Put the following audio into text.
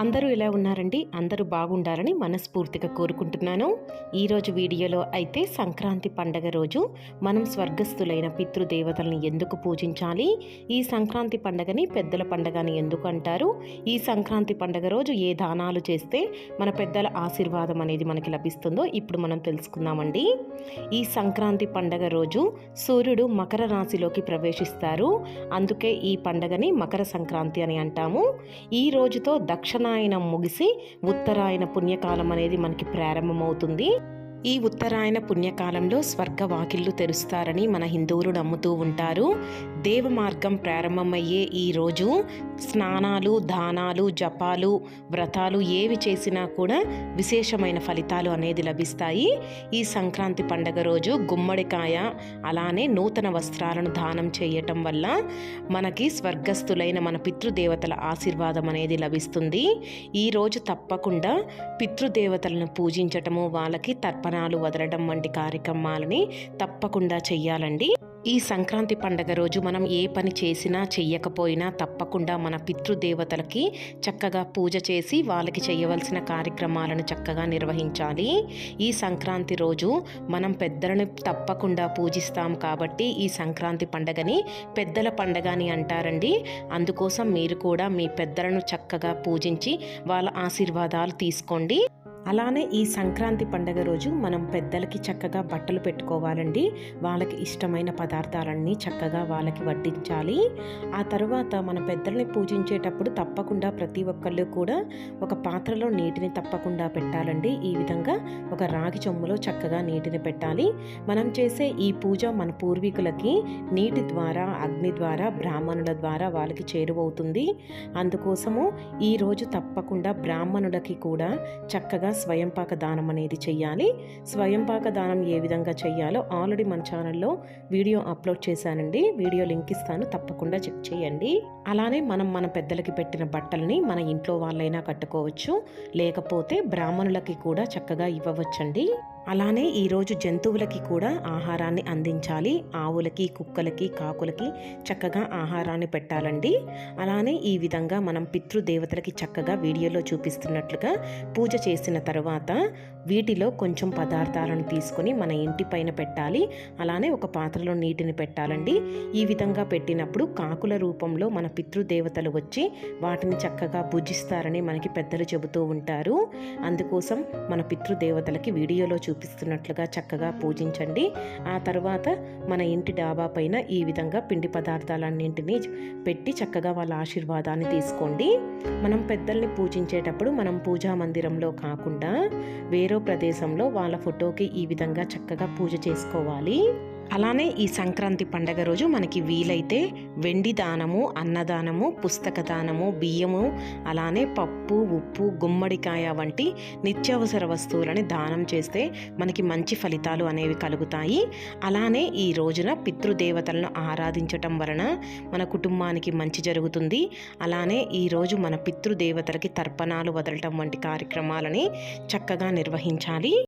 అందరూ ఎలా ఉన్నారండి. అందరూ బాగుండాలని మనస్ఫూర్తిగా కోరుకుంటున్నాను. ఈరోజు వీడియోలో అయితే సంక్రాంతి పండగ రోజు మనం స్వర్గస్థులైన పితృదేవతలను ఎందుకు పూజించాలి? ఈ సంక్రాంతి పండగని పెద్దల పండగని ఎందుకు అంటారు? ఈ సంక్రాంతి పండగ రోజు ఏ దానాలు చేస్తే మన పెద్దల ఆశీర్వాదం అనేది మనకి లభిస్తుందో ఇప్పుడు మనం తెలుసుకుందామండి. ఈ సంక్రాంతి పండగ రోజు సూర్యుడు మకర రాశిలోకి ప్రవేశిస్తారు. అందుకే ఈ పండగని మకర సంక్రాంతి అని అంటాము. ఈ రోజుతో ఉత్తరాయణం ముగిసి ఉత్తరాయణ పుణ్యకాలం అనేది మనకి ప్రారంభమవుతుంది. ఈ ఉత్తరాయణ పుణ్యకాలంలో స్వర్గ వాకిళ్ళు తెరుస్తారని మన హిందువులు నమ్ముతూ ఉంటారు. దేవ మార్గం ప్రారంభమయ్యే ఈ రోజు స్నానాలు దానాలు జపాలు వ్రతాలు ఏవి చేసినా కూడా విశేషమైన ఫలితాలు అనేది లభిస్తాయి. ఈ సంక్రాంతి పండగ రోజు గుమ్మడికాయ అలానే నూతన వస్త్రాలను దానం చేయటం వల్ల మనకి స్వర్గస్థులైన మన పితృదేవతల ఆశీర్వాదం అనేది లభిస్తుంది. ఈ రోజు తప్పకుండా పితృదేవతలను పూజించటము వాళ్ళకి తర్పణ విత్తనాలు వదలడం వంటి కార్యక్రమాలని తప్పకుండా చెయ్యాలండి. ఈ సంక్రాంతి పండగ రోజు మనం ఏ పని చేసినా చెయ్యకపోయినా తప్పకుండా మన పితృదేవతలకి చక్కగా పూజ చేసి వాళ్ళకి చేయవలసిన కార్యక్రమాలను చక్కగా నిర్వహించాలి. ఈ సంక్రాంతి రోజు మనం పెద్దలను తప్పకుండా పూజిస్తాం కాబట్టి ఈ సంక్రాంతి పండగని పెద్దల పండగ అని అంటారండి. అందుకోసం మీరు కూడా మీ పెద్దలను చక్కగా పూజించి వాళ్ళ ఆశీర్వాదాలు తీసుకోండి. అలానే ఈ సంక్రాంతి పండగ రోజు మనం పెద్దలకి చక్కగా బట్టలు పెట్టుకోవాలండి. వాళ్ళకి ఇష్టమైన పదార్థాలన్నీ చక్కగా వాళ్ళకి వడ్డించాలి. ఆ తర్వాత మన పెద్దల్ని పూజించేటప్పుడు తప్పకుండా ప్రతి ఒక్కళ్ళు కూడా ఒక పాత్రలో నీటిని తప్పకుండా పెట్టాలండి. ఈ విధంగా ఒక రాగి చెమ్ములో చక్కగా నీటిని పెట్టాలి. మనం చేసే ఈ పూజ మన పూర్వీకులకి నీటి ద్వారా అగ్ని ద్వారా బ్రాహ్మణుల ద్వారా వాళ్ళకి చేరువవుతుంది. అందుకోసము ఈరోజు తప్పకుండా బ్రాహ్మణులకి కూడా చక్కగా స్వయంపాక దానం అనేది చెయ్యాలి. స్వయంపాక దానం ఏ విధంగా చెయ్యాలో ఆల్రెడీ మన ఛానల్లో వీడియో అప్లోడ్ చేశానండి. వీడియో లింక్ ఇస్తాను. తప్పకుండా చెక్ చేయండి. అలానే మనం మన పెద్దలకి పెట్టిన బట్టల్ని మన ఇంట్లో వాళ్ళైనా కట్టుకోవచ్చు. లేకపోతే బ్రాహ్మణులకి కూడా చక్కగా ఇవ్వవచ్చండి. అలానే ఈరోజు జంతువులకి కూడా ఆహారాన్ని అందించాలి. ఆవులకి కుక్కలకి కాకులకి చక్కగా ఆహారాన్ని పెట్టాలండి. అలానే ఈ విధంగా మనం పితృదేవతలకి చక్కగా వీడియోలో చూపిస్తున్నట్లుగా పూజ చేసిన తర్వాత వీటిలో కొంచెం పదార్థాలను తీసుకొని మన ఇంటి పైన పెట్టాలి. అలానే ఒక పాత్రలో నీటిని పెట్టాలండి. ఈ విధంగా పెట్టినప్పుడు కాకుల రూపంలో మన పితృదేవతలు వచ్చి వాటిని చక్కగా పూజిస్తారని మనకి పెద్దలు చెబుతూ ఉంటారు. అందుకోసం మన పితృదేవతలకి వీడియోలో చూపిస్తున్నట్లుగా చక్కగా పూజించండి. ఆ తర్వాత మన ఇంటి డాబా పైన ఈ విధంగా పిండి పదార్థాలన్నింటినీ పెట్టి చక్కగా వాళ్ళ ఆశీర్వాదాన్ని తీసుకోండి. మనం పెద్దల్ని పూజించేటప్పుడు మనం పూజా మందిరంలో కాకుండా వేరే ప్రదేశంలో వాళ్ళ ఫోటోకి ఈ విధంగా చక్కగా పూజ చేసుకోవాలి. అలానే ఈ సంక్రాంతి పండగ రోజు మనకి వీలైతే వెండి దానము అన్నదానము పుస్తక దానము బియ్యము అలానే పప్పు ఉప్పు గుమ్మడికాయ వంటి నిత్యావసర వస్తువులని దానం చేస్తే మనకి మంచి ఫలితాలు అనేవి కలుగుతాయి. అలానే ఈ రోజున పితృదేవతలను ఆరాధించటం వలన మన కుటుంబానికి మంచి జరుగుతుంది. అలానే ఈరోజు మన పితృదేవతలకి తర్పణాలు వదలటం వంటి కార్యక్రమాలని చక్కగా నిర్వహించాలి.